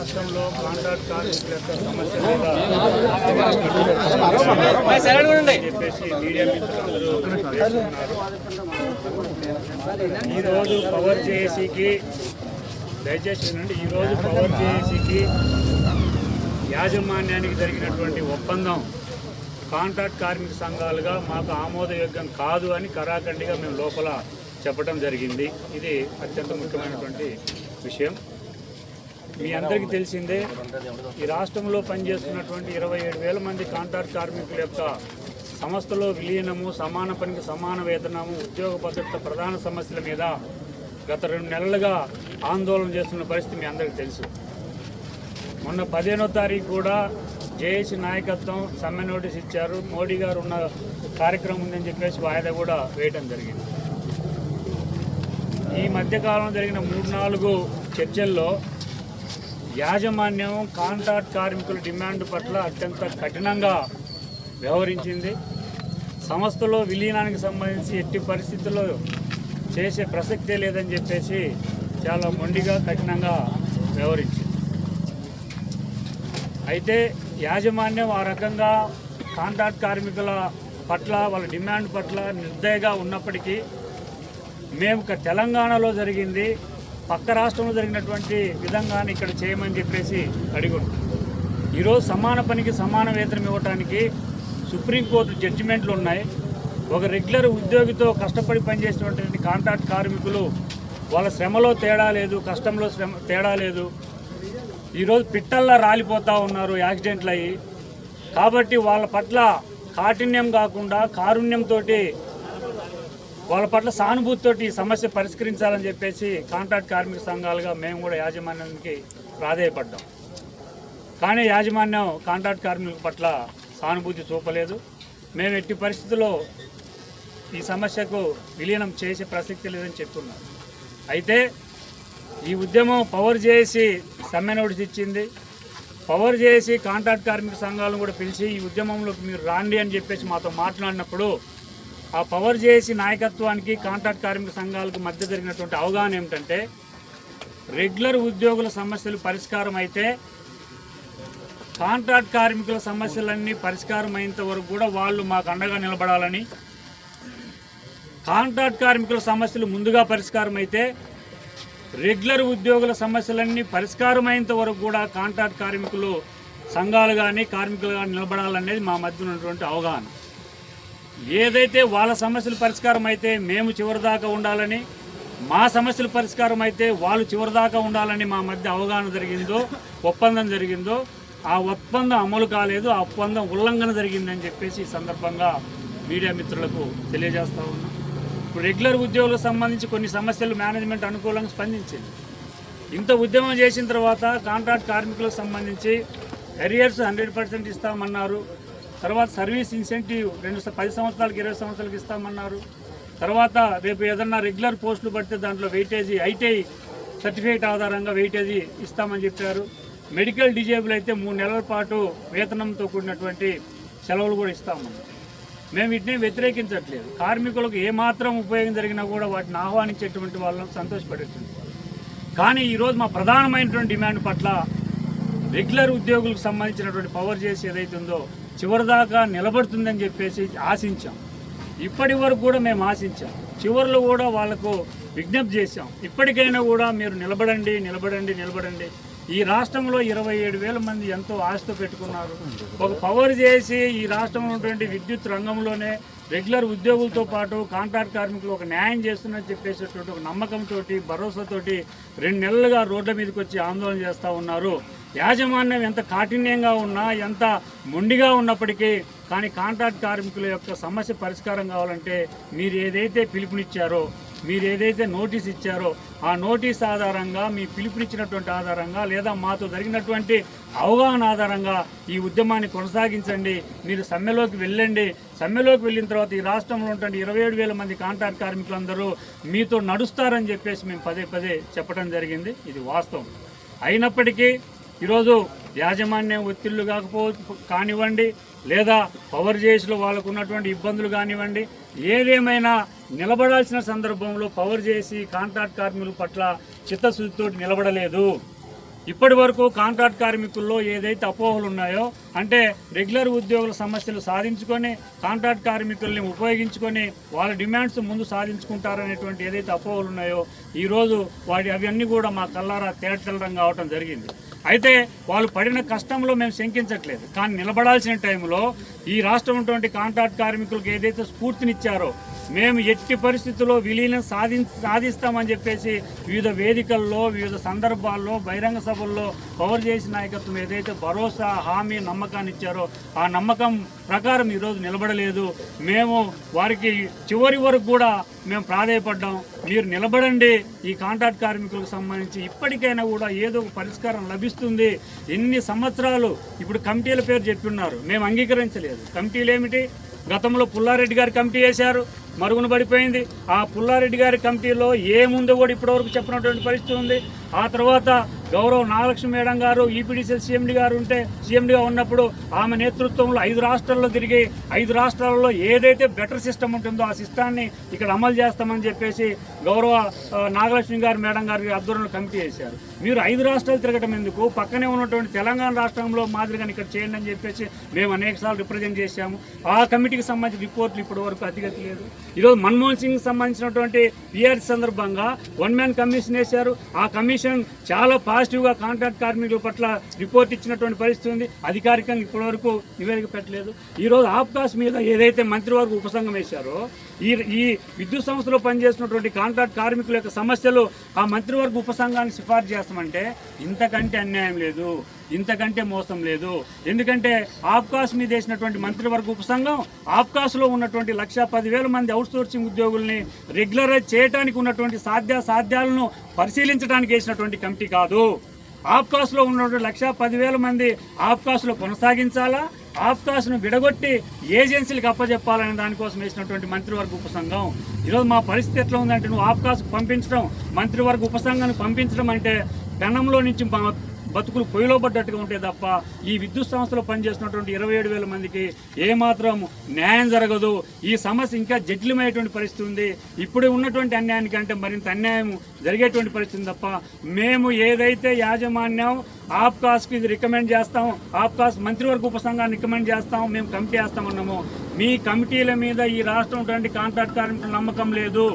రాష్ట్రంలో కాంట్రాక్ట్ కార్మికుల యొక్క సమస్య చెప్పేసి మీడియా మిత్రులందరూ. ఈరోజు పవర్ జేఏసీకి దయచేసి వినండి ఈరోజు పవర్ జేఏసీకి యాజమాన్యానికి జరిగినటువంటి ఒప్పందం కాంట్రాక్ట్ కార్మిక సంఘాలుగా మాకు ఆమోదయోగ్యం కాదు అని కరాఖండిగా మేము లోపల చెప్పడం జరిగింది. ఇది అత్యంత ముఖ్యమైనటువంటి విషయం. మీ అందరికీ తెలిసిందే ఈ రాష్ట్రంలో పనిచేస్తున్నటువంటి ఇరవై ఏడు వేల మంది కాంట్రాక్ట్ కార్మికుల యొక్క సంస్థలో విలీనము సమాన పనికి సమాన వేతనము ఉద్యోగ భద్రత ప్రధాన సమస్యల మీద గత రెండు నెలలుగా ఆందోళన చేస్తున్న పరిస్థితి మీ అందరికీ తెలుసు. మొన్న పదిహేనో తారీఖు కూడా జేఏసీ నాయకత్వం సమ్మె నోటీస్ ఇచ్చారు. మోడీ గారు ఉన్న కార్యక్రమం ఉందని చెప్పేసి వాయిదా కూడా వేయడం జరిగింది. ఈ మధ్యకాలంలో జరిగిన మూడు నాలుగు చర్చల్లో యాజమాన్యం కాంట్రాక్ట్ కార్మికుల డిమాండ్ పట్ల అత్యంత కఠినంగా వ్యవహరించింది. సంస్థలో విలీనానికి సంబంధించి ఎట్టి పరిస్థితుల్లో చేసే ప్రసక్తే లేదని చెప్పేసి చాలా మొండిగా కఠినంగా వ్యవహరించింది. అయితే యాజమాన్యం ఆ రకంగా కాంట్రాక్ట్ కార్మికుల పట్ల వాళ్ళ డిమాండ్ పట్ల నిర్దయగా ఉన్నప్పటికీ మేము తెలంగాణలో జరిగింది. పక్క రాష్ట్రంలో జరిగినటువంటి విధంగానే ఇక్కడ చేయమని చెప్పేసి అడిగాం ఈరోజు సమాన పనికి సమాన వేతనం ఇవ్వటానికి సుప్రీంకోర్టు జడ్జిమెంట్లు ఉన్నాయి. ఒక రెగ్యులర్ ఉద్యోగితో కష్టపడి పనిచేసినటువంటి కాంట్రాక్ట్ కార్మికులు వాళ్ళ శ్రమలో తేడా లేదు కష్టంలో శ్రమ తేడా లేదు. ఈరోజు పిట్టల్లా రాలిపోతూ ఉన్నారు యాక్సిడెంట్లు అయ్యి కాబట్టి వాళ్ళ పట్ల కాఠిన్యం కాకుండా కారుణ్యంతో వాళ్ళ పట్ల సానుభూతితోటి ఈ సమస్య పరిష్కరించాలని చెప్పేసి కాంట్రాక్ట్ కార్మిక సంఘాలుగా మేము కూడా యాజమాన్యానికి ప్రాధాయపడ్డాం. కానీ యాజమాన్యం కాంట్రాక్ట్ కార్మికుల పట్ల సానుభూతి చూపలేదు. మేము ఎట్టి పరిస్థితుల్లో ఈ సమస్యకు విలీనం చేసే ప్రసక్తి లేదని చెప్తున్నాం. అయితే ఈ ఉద్యమం పవర్ చేసి సమ్మె నోటీస్ ఇచ్చింది. పవర్ చేసి కాంట్రాక్ట్ కార్మిక సంఘాలను కూడా పిలిచి ఈ ఉద్యమంలోకి మీరు రాండి అని చెప్పేసి మాతో మాట్లాడినప్పుడు ఆ పవర్ చేసి నాయకత్వానికి కాంట్రాక్ట్ కార్మిక సంఘాలకు మధ్య జరిగినటువంటి అవగాహన ఏమిటంటే రెగ్యులర్ ఉద్యోగుల సమస్యలు పరిష్కారం అయితే కాంట్రాక్ట్ కార్మికుల సమస్యలన్నీ పరిష్కారం అయినంత వరకు కూడా వాళ్ళు మాకు అండగా నిలబడాలని కాంట్రాక్ట్ కార్మికుల సమస్యలు ముందుగా పరిష్కారం అయితే రెగ్యులర్ ఉద్యోగుల సమస్యలన్నీ పరిష్కారం అయినంత వరకు కూడా కాంట్రాక్ట్ కార్మికులు సంఘాలు కానీ కార్మికులు కానీ నిలబడాలనేది మా మధ్య ఉన్నటువంటి అవగాహన. ఏదైతే వాళ్ళ సమస్యలు పరిష్కారం అయితే మేము చివరిదాకా ఉండాలని మా సమస్యలు పరిష్కారం అయితే వాళ్ళు చివరిదాకా ఉండాలని మా మధ్య అవగాహన జరిగిందో ఒప్పందం జరిగిందో ఆ ఒప్పందం అమలు కాలేదు ఆ ఒప్పందం ఉల్లంఘన జరిగిందని చెప్పేసి ఈ సందర్భంగా మీడియా మిత్రులకు తెలియజేస్తూ ఉన్నాం. ఇప్పుడు రెగ్యులర్ ఉద్యోగులకు సంబంధించి కొన్ని సమస్యలు మేనేజ్మెంట్ అనుకూలంగా స్పందించింది. ఇంత ఉద్యమం చేసిన తర్వాత కాంట్రాక్ట్ కార్మికులకు సంబంధించి కెరియర్స్ హండ్రెడ్ పర్సెంట్ ఇస్తామన్నారు. తర్వాత సర్వీస్ ఇన్సెంటివ్ రెండు పది సంవత్సరాలకి ఇరవై సంవత్సరాలకి ఇస్తామన్నారు. తర్వాత రేపు ఏదన్నా రెగ్యులర్ పోస్టులు పడితే దాంట్లో వెయిటేజీ ఐటీఐ సర్టిఫికేట్ ఆధారంగా వెయిటేజీ ఇస్తామని చెప్పారు. మెడికల్ డిజేబుల్ అయితే మూడు నెలల పాటు వేతనంతో కూడినటువంటి సెలవులు కూడా ఇస్తామన్నారు. మేము వీటిని వ్యతిరేకించట్లేదు. కార్మికులకు ఏమాత్రం ఉపయోగం జరిగినా కూడా వాటిని ఆహ్వానించేటువంటి వాళ్ళని సంతోషపడేటువంటి కానీ ఈరోజు మా ప్రధానమైనటువంటి డిమాండ్ పట్ల రెగ్యులర్ ఉద్యోగులకు సంబంధించినటువంటి పవర్ చేసి ఏదైతే ఉందో చివరిదాకా నిలబడుతుందని చెప్పేసి ఆశించాం. ఇప్పటి వరకు కూడా మేము ఆశించాం. చివరిలో కూడా వాళ్ళకు విజ్ఞప్తి చేశాం. ఇప్పటికైనా కూడా మీరు నిలబడండి నిలబడండి నిలబడండి. ఈ రాష్ట్రంలో ఇరవై ఏడు వేల మంది ఎంతో ఆశతో పెట్టుకున్నారు. ఒక పవర్ చేసి ఈ రాష్ట్రంలో ఉన్నటువంటి విద్యుత్ రంగంలోనే రెగ్యులర్ ఉద్యోగులతో పాటు కాంట్రాక్ట్ కార్మికులు ఒక న్యాయం చేస్తున్నని చెప్పేసేటువంటి ఒక నమ్మకంతో భరోసాతోటి రెండు నెలలుగా రోడ్ల మీదకి వచ్చి ఆందోళన చేస్తూ ఉన్నారు. యాజమాన్యం ఎంత కాఠిన్యంగా ఉన్నా ఎంత మొండిగా ఉన్నప్పటికీ కానీ కాంట్రాక్ట్ కార్మికుల యొక్క సమస్య పరిష్కారం కావాలంటే మీరు ఏదైతే పిలుపునిచ్చారో మీరు ఏదైతే నోటీస్ ఇచ్చారో ఆ నోటీస్ ఆధారంగా మీ పిలుపునిచ్చినటువంటి ఆధారంగా లేదా మాతో జరిగినటువంటి అవగాహన ఆధారంగా ఈ ఉద్యమాన్ని కొనసాగించండి. మీరు సమ్మెలోకి వెళ్ళండి. సమ్మెలోకి వెళ్ళిన తర్వాత ఈ రాష్ట్రంలో ఉన్నటువంటి ఇరవై ఏడు వేల మంది కాంట్రాక్ట్ కార్మికులందరూ మీతో నడుస్తారని చెప్పేసి మేము పదే పదే చెప్పడం జరిగింది. ఇది వాస్తవం. అయినప్పటికీ ఈరోజు యాజమాన్యం ఒత్తిళ్ళు కాకపో కానివ్వండి లేదా పవర్ జేస్లో వాళ్ళకు ఉన్నటువంటి ఇబ్బందులు కానివ్వండి ఏదేమైనా నిలబడాల్సిన సందర్భంలో పవర్ చేసి కాంట్రాక్ట్ కార్మికుల పట్ల చిత్తశుద్ధితో నిలబడలేదు. ఇప్పటి వరకు కాంట్రాక్ట్ కార్మికుల్లో ఏదైతే అపోహలు ఉన్నాయో అంటే రెగ్యులర్ ఉద్యోగుల సమస్యలు సాధించుకొని కాంట్రాక్ట్ కార్మికుల్ని ఉపయోగించుకొని వాళ్ళ డిమాండ్స్ ముందు సాధించుకుంటారనేటువంటి ఏదైతే అపోహలు ఉన్నాయో ఈరోజు వాటి అవన్నీ కూడా మా కల్లారా తేటతెల్లడం కావటం జరిగింది. అయితే వాళ్ళు పడిన కష్టంలో మేము శంకించట్లేదు. కానీ నిలబడాల్సిన టైంలో ఈ రాష్ట్రం ఉన్నటువంటి కాంట్రాక్ట్ కార్మికులకు ఏదైతే స్ఫూర్తినిచ్చారో మేము ఎట్టి పరిస్థితుల్లో విలీనం సాధి సాధిస్తామని చెప్పేసి వివిధ వేదికల్లో వివిధ సందర్భాల్లో బహిరంగ సభల్లో పవర్ చేసి నాయకత్వం ఏదైతే భరోసా హామీ నమ్మకాన్ని ఇచ్చారో ఆ నమ్మకం ప్రకారం ఈరోజు నిలబడలేదు. మేము వారికి చివరి వరకు కూడా మేము ప్రాధాయపడ్డాం. మీరు నిలబడండి. ఈ కాంట్రాక్ట్ కార్మికులకు సంబంధించి ఇప్పటికైనా కూడా ఏదో ఒక పరిష్కారం లభిస్తుంది. ఎన్ని సంవత్సరాలు ఇప్పుడు కమిటీల పేరు చెప్పిన్నారు మేము అంగీకరించలేదు. కమిటీలు ఏమిటి? గతంలో పుల్లారెడ్డి గారి కమిటీ వేశారు. మరుగున పడిపోయింది. ఆ పుల్లారెడ్డి గారి కమిటీలో ఏముందో కూడా ఇప్పటివరకు చెప్పినటువంటి పరిస్థితి ఉంది. ఆ తర్వాత గౌరవ్ నాగలక్ష్మి మేడం గారు ఈపీడీసీఎల్ సీఎండి గారు ఉంటే సీఎండిగా ఉన్నప్పుడు ఆమె నేతృత్వంలో ఐదు రాష్ట్రాల్లో తిరిగి ఐదు రాష్ట్రాలలో ఏదైతే బెటర్ సిస్టమ్ ఉంటుందో ఆ సిస్టాన్ని ఇక్కడ అమలు చేస్తామని చెప్పేసి గౌరవ నాగలక్ష్మి గారు మేడం గారి ఆధ్వర్యంలో కమిటీ వేశారు. మీరు ఐదు రాష్ట్రాలు తిరగటం ఎందుకు? పక్కనే ఉన్నటువంటి తెలంగాణ రాష్ట్రంలో మాదిరిగా ఇక్కడ చేయండి అని చెప్పేసి మేము అనేకసార్లు రిప్రజెంట్ చేశాము. ఆ కమిటీకి సంబంధించిన రిపోర్ట్లు ఇప్పటి వరకు అతిగతి లేదు. ఈరోజు మన్మోహన్ సింగ్ సంబంధించినటువంటి పిఆర్సీ సందర్భంగా వన్ మ్యాన్ కమిషన్ వేశారు. ఆ కమిషన్ చాలా పాజిటివ్గా కాంట్రాక్ట్ కార్మికుల పట్ల రిపోర్ట్ ఇచ్చినటువంటి పరిస్థితి ఉంది. అధికారికంగా ఇప్పటివరకు నివేదిక పెట్టలేదు. ఈరోజు ఆప్కాస్ మీద ఏదైతే మంత్రివర్గ ఉపసంఘం వేశారో ఈ ఈ విద్యుత్ సంస్థలో పనిచేసినటువంటి కాంట్రాక్ట్ కార్మికుల యొక్క సమస్యలు ఆ మంత్రివర్గ ఉపసంఘాన్ని సిఫార్సు చేస్తామంటే ఇంతకంటే అన్యాయం లేదు ఇంతకంటే మోసం లేదు. ఎందుకంటే ఆబ్కాస్ మీద వేసినటువంటి మంత్రివర్గ ఉపసంఘం ఆబ్కాస్లో ఉన్నటువంటి లక్ష పదివేల మంది అవుట్సోర్సింగ్ ఉద్యోగుల్ని రెగ్యులరైజ్ చేయడానికి ఉన్నటువంటి సాధ్య సాధ్యాలను పరిశీలించడానికి వేసినటువంటి కమిటీ కాదు. ఆబ్కాస్లో ఉన్నటువంటి లక్ష పదివేల మంది ఆబ్కాస్లో కొనసాగించాలా? ఆఫ్కాస్ను విడగొట్టి ఏజెన్సీలకు అప్పచెప్పాలనే దానికోసం వేసినటువంటి మంత్రివర్గ ఉపసంఘం. ఈరోజు మా పరిస్థితి ఎట్లా ఉందంటే నువ్వు ఆఫ్కాస్కు పంపించడం మంత్రివర్గ ఉపసంఘాన్ని పంపించడం అంటే గణంలో నుంచి మా బతుకులు పొయ్యిలో పడ్డట్టుగా ఉంటే తప్ప ఈ విద్యుత్ సంస్థలో పనిచేస్తున్నటువంటి ఇరవై ఏడు వేల మందికి ఏమాత్రం న్యాయం జరగదు. ఈ సమస్య ఇంకా జటిలమైనటువంటి పరిస్థితి ఉంది. ఇప్పుడు ఉన్నటువంటి అన్యాయానికి అంటే మరింత అన్యాయం జరిగేటువంటి పరిస్థితి తప్ప మేము ఏదైతే యాజమాన్యం ఆప్కాస్కి ఇది రికమెండ్ చేస్తాం ఆప్కాస్ మంత్రివర్గ ఉపసంఘాన్ని రికమెండ్ చేస్తాం మేము కమిటీ వేస్తామన్నాము. మీ కమిటీల మీద ఈ రాష్ట్రం ఉన్నటువంటి కాంట్రాక్ట్ కార్మికుల నమ్మకం లేదు.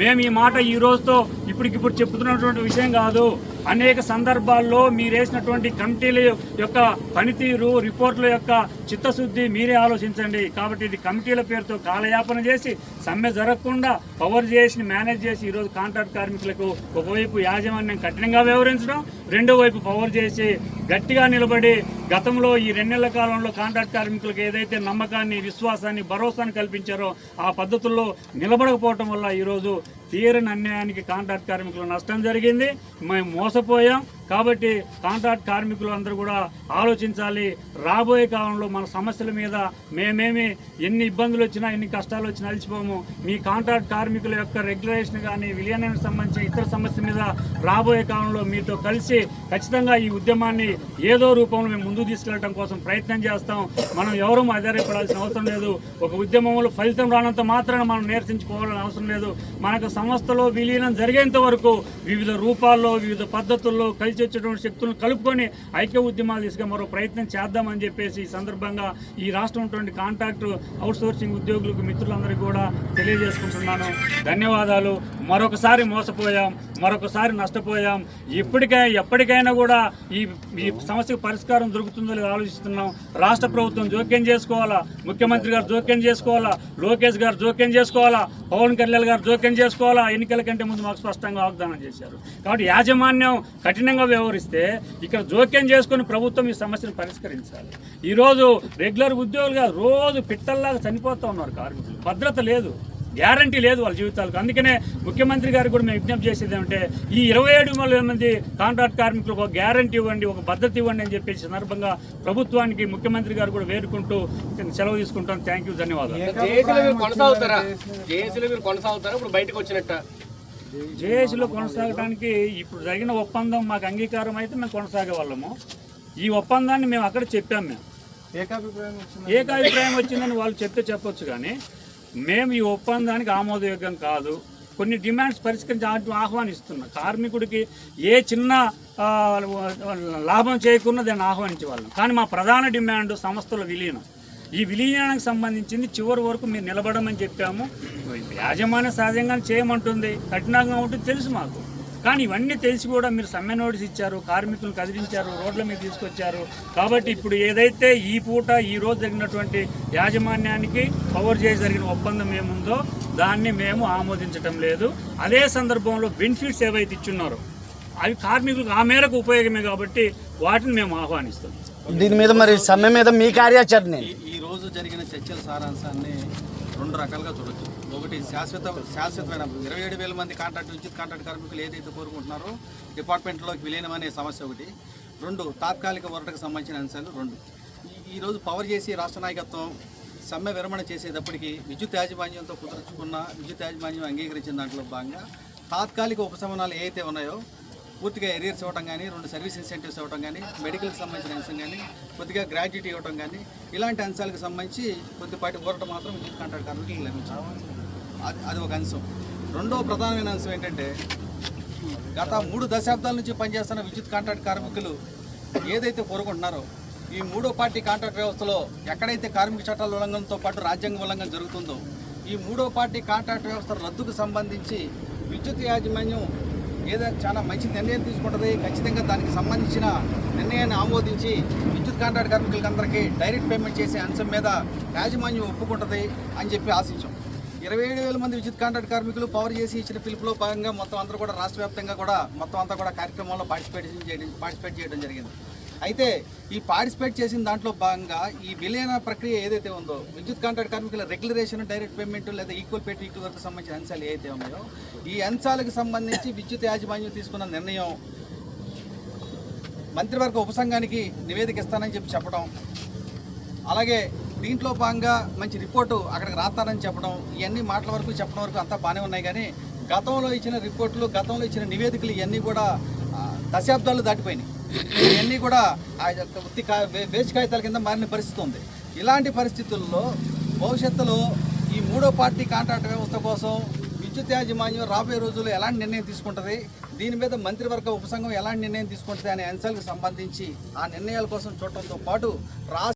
మేము ఈ మాట ఈ రోజుతో ఇప్పటికిప్పుడు చెప్తున్నటువంటి విషయం కాదు. అనేక సందర్భాల్లో మీరేసినటువంటి కమిటీల యొక్క పనితీరు రిపోర్టుల యొక్క చిత్తశుద్ధి మీరే ఆలోచించండి. కాబట్టి ఇది కమిటీల పేరుతో కాలయాపన చేసి సమ్మె జరగకుండా పవర్ చేసి మేనేజ్ చేసి ఈరోజు కాంట్రాక్ట్ కార్మికులకు ఒకవైపు యాజమాన్యం కఠినంగా వ్యవహరించడం రెండో వైపు పవర్ చేసి గట్టిగా నిలబడి గతంలో ఈ రెండేళ్ళ కాలంలో కాంట్రాక్ట్ కార్మికులకు ఏదైతే నమ్మకాన్ని విశ్వాసాన్ని భరోసాన్ని కల్పించారో ఆ పద్ధతుల్లో నిలబడకపోవటం వల్ల ఈరోజు తీరని అన్యాయానికి కాంట్రాక్ట్ కార్మికులు నష్టం జరిగింది. మేము మోసపోయాం. కాబట్టి కాంట్రాక్ట్ కార్మికులు అందరూ కూడా ఆలోచించాలి. రాబోయే కాలంలో మన సమస్యల మీద మేమేమి ఎన్ని ఇబ్బందులు వచ్చినా ఎన్ని కష్టాలు వచ్చినా అలిచిపోము మీ కాంట్రాక్ట్ కార్మికుల యొక్క రెగ్యులేషన్ కానీ విలీనానికి సంబంధించిన ఇతర సమస్యల మీద రాబోయే కాలంలో మీతో కలిసి ఖచ్చితంగా ఈ ఉద్యమాన్ని ఏదో రూపంలో మేము ముందుకు తీసుకెళ్ళడం కోసం ప్రయత్నం చేస్తాం. మనం ఎవరూ ఆధారపడాల్సిన అవసరం లేదు. ఒక ఉద్యమంలో ఫలితం రానంత మాత్రాన మనం నేర్చించుకోవాలని అవసరం లేదు. మనకు సంస్థలో విలీనం జరిగేంత వరకు వివిధ రూపాల్లో వివిధ పద్ధతుల్లో కలిసి వచ్చేటువంటి శక్తులను కలుపుకొని ఐక్య ఉద్యమాలు దిశగా మరో ప్రయత్నం చేద్దామని చెప్పేసి ఈ సందర్భంగా ఈ రాష్ట్రం ఉన్నటువంటి కాంట్రాక్ట్ అవుట్సోర్సింగ్ ఉద్యోగులకు మిత్రులందరికీ కూడా తెలియజేసుకుంటున్నాను. ధన్యవాదాలు. మరొకసారి మోసపోయాం మరొకసారి నష్టపోయాం. ఇప్పటికై ఎప్పటికైనా కూడా ఈ ఈ సమస్యకు పరిష్కారం దొరుకుతుందో లేదో ఆలోచిస్తున్నాం. రాష్ట్ర ప్రభుత్వం జోక్యం చేసుకోవాలా? ముఖ్యమంత్రి గారు జోక్యం చేసుకోవాలా? లోకేష్ గారు జోక్యం చేసుకోవాలా? పవన్ కళ్యాణ్ గారు జోక్యం చేసుకోవాలి? ఎన్నికల కంటే ముందు మాకు స్పష్టంగా వాగ్దానం చేశారు. కాబట్టి యాజమాన్యం కఠినంగా వ్యవహరిస్తే ఇక్కడ జోక్యం చేసుకుని ప్రభుత్వం ఈ సమస్యను పరిష్కరించాలి. ఈరోజు రెగ్యులర్ ఉద్యోగులుగా రోజు పిట్టల్లాగా చనిపోతూ ఉన్నారు కార్మికులు. భద్రత లేదు. గ్యారంటీ లేదు వాళ్ళ జీవితాలకు. అందుకనే ముఖ్యమంత్రి గారికి కూడా మేము విజ్ఞప్తి చేసేది ఏమంటే ఈ ఇరవై ఏడు మంది కాంట్రాక్ట్ కార్మికులకు ఒక గ్యారంటీ ఇవ్వండి ఒక భద్రత ఇవ్వండి అని చెప్పేసి సందర్భంగా ప్రభుత్వానికి ముఖ్యమంత్రి గారు కూడా వేడుకుంటూ సెలవు తీసుకుంటాను థ్యాంక్ యూ ధన్యవాదాలు. కొనసాగుతారా? ఇప్పుడు బయటకు వచ్చినట్ట. జేఏసీలో కొనసాగడానికి ఇప్పుడు జరిగిన ఒప్పందం మాకు అంగీకారం అయితే మేము కొనసాగే వాళ్ళము. ఈ ఒప్పందాన్ని మేము అక్కడ చెప్పాం మేము. ఏకాభిప్రాయం వచ్చిందని వాళ్ళు చెప్తే చెప్పొచ్చు కానీ మేము ఈ ఒప్పందానికి ఆమోదయోగ్యం కాదు. కొన్ని డిమాండ్స్ పరిష్కరించి ఆహ్వానిస్తున్నాం. కార్మికుడికి ఏ చిన్న లాభం చేయకుండా దాన్ని ఆహ్వానించే వాళ్ళం కానీ మా ప్రధాన డిమాండ్ సంస్థల విలీనం. ఈ విలీనానికి సంబంధించింది చివరి వరకు మీరు నిలబడమని చెప్పాము. యాజమాన్యం సహజంగా చేయమంటుంది. కఠినంగా ఉంటుంది తెలుసు మాకు. కానీ ఇవన్నీ తెలిసి కూడా మీరు సమ్మె నోటీస్ ఇచ్చారు కార్మికులను కదిలించారు రోడ్ల మీద తీసుకొచ్చారు. కాబట్టి ఇప్పుడు ఏదైతే ఈ పూట ఈ రోజు జరిగినటువంటి యాజమాన్యానికి పవర్ చేసి జరిగిన ఒప్పందం ఏముందో దాన్ని మేము ఆమోదించటం లేదు. అదే సందర్భంలో బెనిఫిట్స్ ఏవైతే ఇచ్చున్నారో అవి కార్మికులకు ఆ మేరకు ఉపయోగమే కాబట్టి వాటిని మేము ఆహ్వానిస్తాం దీని మీద మరి సమ్మె మీద మీ కార్యాచరణ? ఈరోజు జరిగిన చర్చల సారాంశాన్ని రెండు రకాలుగా చూడొచ్చు. ఒకటి శాశ్వత శాశ్వతమైన ఇరవై ఏడు వేల మంది కాంట్రాక్ట్ విద్యుత్ కాంట్రాక్ట్ కార్మికులు ఏదైతే కోరుకుంటున్నారో డిపార్ట్మెంట్లోకి విలీనం అనే సమస్య ఒకటి. రెండు తాత్కాలిక వరటకు సంబంధించిన అంశాలు రెండు. ఈరోజు పవర్ చేసి రాష్ట్ర నాయకత్వం సమ్మె విరమణ చేసేటప్పటికి విద్యుత్ యాజమాన్యంతో కుదుర్చుకున్న విద్యుత్ యాజమాన్యం అంగీకరించిన దాంట్లో భాగంగా తాత్కాలిక ఉపశమనాలు ఏవైతే ఉన్నాయో పూర్తిగా ఎరియర్స్ ఇవ్వడం కానీ రెండు సర్వీస్ ఇన్సెంటివ్స్ ఇవ్వడం కానీ మెడికల్కి సంబంధించిన అంశం కానీ కొద్దిగా గ్రాడ్యుయేట్ ఇవ్వడం కానీ ఇలాంటి అంశాలకు సంబంధించి కొద్దిపాటి ఊరట మాత్రం విద్యుత్ కాంట్రాక్ట్ కార్మికులు లభించాలి అది అది ఒక అంశం. రెండో ప్రధానమైన అంశం ఏంటంటే గత మూడు దశాబ్దాల నుంచి పనిచేస్తున్న విద్యుత్ కాంట్రాక్ట్ కార్మికులు ఏదైతే కోరుకుంటున్నారో ఈ మూడో పార్టీ కాంట్రాక్ట్ వ్యవస్థలో ఎక్కడైతే కార్మిక చట్టాల ఉల్లంఘనతో పాటు రాజ్యాంగ ఉల్లంఘన జరుగుతుందో ఈ మూడో పార్టీ కాంట్రాక్ట్ వ్యవస్థ రద్దుకు సంబంధించి విద్యుత్ యాజమాన్యం ఏదో చాలా మంచి నిర్ణయం తీసుకుంటుంది. ఖచ్చితంగా దానికి సంబంధించిన నిర్ణయాన్ని ఆమోదించి విద్యుత్ కాంట్రాక్ట్ కార్మికులందరికీ డైరెక్ట్ పేమెంట్ చేసే అంశం మీద యాజమాన్యం ఒప్పుకుంటుంది అని చెప్పి ఆశించాం. ఇరవై ఏడు వేల మంది విద్యుత్ కాంట్రాక్ట్ కార్మికులు పవర్ చేసి ఇచ్చిన పిలుపులో భాగంగా మొత్తం అందరూ కూడా రాష్ట్ర వ్యాప్తంగా కూడా మొత్తం అంతా కూడా కార్యక్రమంలో పార్టిసిపేట్ చేయడం పార్టిసిపేట్ చేయడం జరిగింది. అయితే ఈ పార్టిసిపేట్ చేసిన దాంట్లో భాగంగా ఈ విలీన ప్రక్రియ ఏదైతే ఉందో విద్యుత్ కాంట్రాక్ట్ కార్మికుల రెగ్యులరేషన్ డైరెక్ట్ పేమెంట్ లేదా ఈక్వల్ పే ఈక్వల్ వరకు సంబంధించిన అంశాలు ఏవైతే ఉన్నాయో ఈ అంశాలకు సంబంధించి విద్యుత్ యాజమాన్యం తీసుకున్న నిర్ణయం మంత్రివర్గ ఉపసంఘానికి నివేదిక ఇస్తానని చెప్పి చెప్పడం అలాగే దీంట్లో భాగంగా మంచి రిపోర్టు అక్కడికి రాస్తానని చెప్పడం ఇవన్నీ మాటల వరకు చెప్పడం వరకు అంతా బాగానే ఉన్నాయి. కానీ గతంలో ఇచ్చిన రిపోర్టులు గతంలో ఇచ్చిన నివేదికలు ఇవన్నీ కూడా దశాబ్దాలు దాటిపోయినాయి. ఇవన్నీ కూడా ఆ యొక్క ఉత్తి వే- వేస్ట్ కాగితాల కింద మారిన పరిస్థితి ఉంది ఇలాంటి పరిస్థితుల్లో భవిష్యత్తులో ఈ మూడో పార్టీ కాంట్రాక్ట్ వ్యవస్థ కోసం విద్యుత్ యాజమాన్యం రాబోయే రోజుల్లో ఎలాంటి నిర్ణయం తీసుకుంటుంది? దీని మీద మంత్రివర్గ ఉపసంఘం ఎలాంటి నిర్ణయం తీసుకుంటుంది అనే అంశాలకు సంబంధించి ఆ నిర్ణయాల కోసం చూడటంతో పాటు రాష్ట్ర